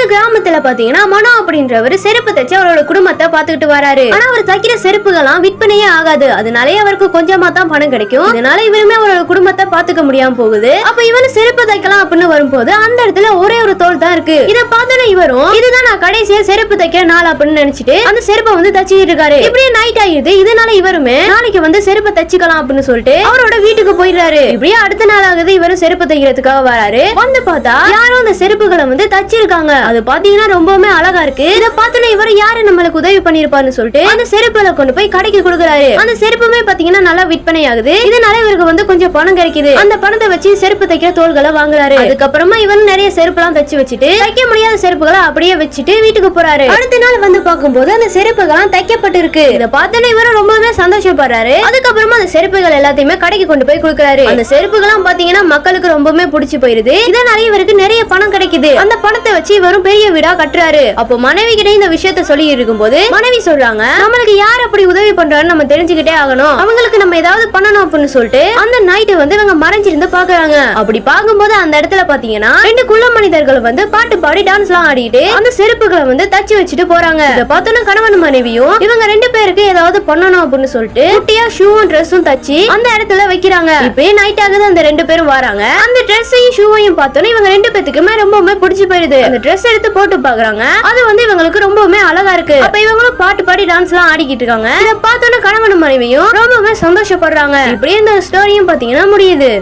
இந்த கிராமத்துல பாத்தீங்கன்னா மனோ அப்படின்றவர் செருப்பு தச்சு அவரோட குடும்பத்தை பாத்துக்கிட்டு வராரு. ஆனா அவர் தைக்கிற செருப்புகள்லாம் விற்பனையே ஆகாது. அதனாலே அவருக்கு கொஞ்சமா தான் பணம் கிடைக்கும். இதனால இவருமே அவரோட குடும்பத்தை பாத்துக்க முடியாம போகுது. அப்ப இவரு செருப்பு தைக்கலாம் அப்படின்னு வரும்போது அந்த இடத்துல ஒரே ஒரு தோல் தான் இருக்கு. இதை பார்த்தோன்னே இவரும் இதுதான் நான் கடைசியா செருப்பு தைக்கிற நாள் அப்படின்னு நினைச்சிட்டு அந்த செருப்பை வந்து தச்சிட்டு இருக்காரு. இப்படியே நைட் ஆயிடுது. இதனால இவருமே நாளைக்கு வந்து செருப்பை தச்சுக்கலாம் அப்படின்னு சொல்லிட்டு அவரோட வீட்டுக்கு போயிடுறாரு. இப்படியே அடுத்த நாள் ஆகுது இவரும் செருப்பு தைக்கிறதுக்காக வராரு. வந்து பார்த்தா யாரும் அந்த செருப்புகளை வந்து தச்சிருக்காங்க. அது பாத்தீங்கன்னா ரொம்பவுமே அழகா இருக்கு. இத பார்த்தோன்னே இவர் யாரு? நம்மளுக்கு உதவி பண்ணிருப்பாருன்னு சொல்லிட்டு அந்த செருப்புல கொண்டு போய் கடைக்கு கொடுக்குறாரு. அந்த செருப்புமே பாத்தீங்கன்னா நல்லா விற்பனை ஆகுது. இதனால இவருக்கு வந்து கொஞ்சம் பணம் கிடைக்குது. அந்த பணத்தை வச்சு செருப்பு தைக்கிற தோள்களை வாங்குறாரு. அதுக்கப்புறமா இவரும் நிறைய செருப்புலாம் தச்சு வச்சுட்டு தைக்க முடியாத செருப்புகளை அப்படியே வச்சுட்டு வீட்டுக்கு போறாரு. அடுத்த நாள் வந்து பார்க்கும்போது அந்த செருப்புகள்லாம் தைக்கப்பட்டு இருக்கு இத பார்த்தோன்னே இவரும் ரொம்பவே சந்தோஷப்படுறாரு. அதுக்கப்புறமா அந்த செருப்புகள் எல்லாத்தையுமே கடைக்கு கொண்டு போய் கொடுக்குறாரு. அந்த செருப்புகள்லாம் பாத்தீங்கன்னா மக்களுக்கு ரொம்பவுமே பிடிச்சு போயிருது. இதனால இவருக்கு நிறைய பணம் கிடைக்குது. அந்த பணத்தை வச்சு இவரும் பெரிய வீடா கட்டுறாரு. அப்போ மனைவி கிட்ட இந்த விஷயத்த சொல்லி இருக்கும் போது மனைவி சொல்றாங்க நம்மளுக்கு யார் அப்படி உதவி பண்றான்னு நம்ம தெரிஞ்சுக்கிட்டே ஆகணும். அவங்களுக்கு நம்ம ஏதாவது பண்ணணும் அப்படின்னு சொல்லிட்டு அந்த நைட்டு வந்து இவங்க மறைஞ்சிருந்து பாக்குறாங்க. அப்படி பார்க்கும்போது அந்த இடத்துல பாத்தீங்கன்னா ரெண்டு குள்ள மனிதர்கள் வந்து பாட்டு பாடி டான்ஸ் எல்லாம் ஆடிட்டு அந்த செருப்புகளை வந்து தச்சு வச்சுட்டு போறாங்க. இதை பார்த்தோன்னா கணவன் மனைவியும் இவங்க ரெண்டு பேருக்கு ஏதாவது பண்ணணும் அப்படின்னு சொல்லிட்டு குட்டியா ஷூவும் ட்ரெஸ்ஸும் தச்சு அந்த இடத்துல வைக்கிறாங்க. இப்பயே நைட் ஆகுது அந்த ரெண்டு பேரும் வராங்க. அந்த ட்ரெஸ்ஸையும் ஷூவையும் பார்த்தோன்னே இவங்க ரெண்டு பேத்துக்குமே ரொம்பவுமே பிடிச்சி போயிருது அந்த ட்ரெஸ் எடுத்து போட்டு பாக்குறாங்க. அது வந்து இவங்களுக்கு ரொம்பவுமே அழகா இருக்கு. அப்ப இவங்களும் பாட்டு பாடி டான்ஸ் எல்லாம் ஆடிக்கிட்டு இருக்காங்க. இதை பார்த்தோன்னே கணவன் மனைவியும் ரொம்பவுமே சந்தோஷப்படுறாங்க. இப்படியே இந்த ஸ்டோரியும் பாத்தீங்கன்னா முடியுது.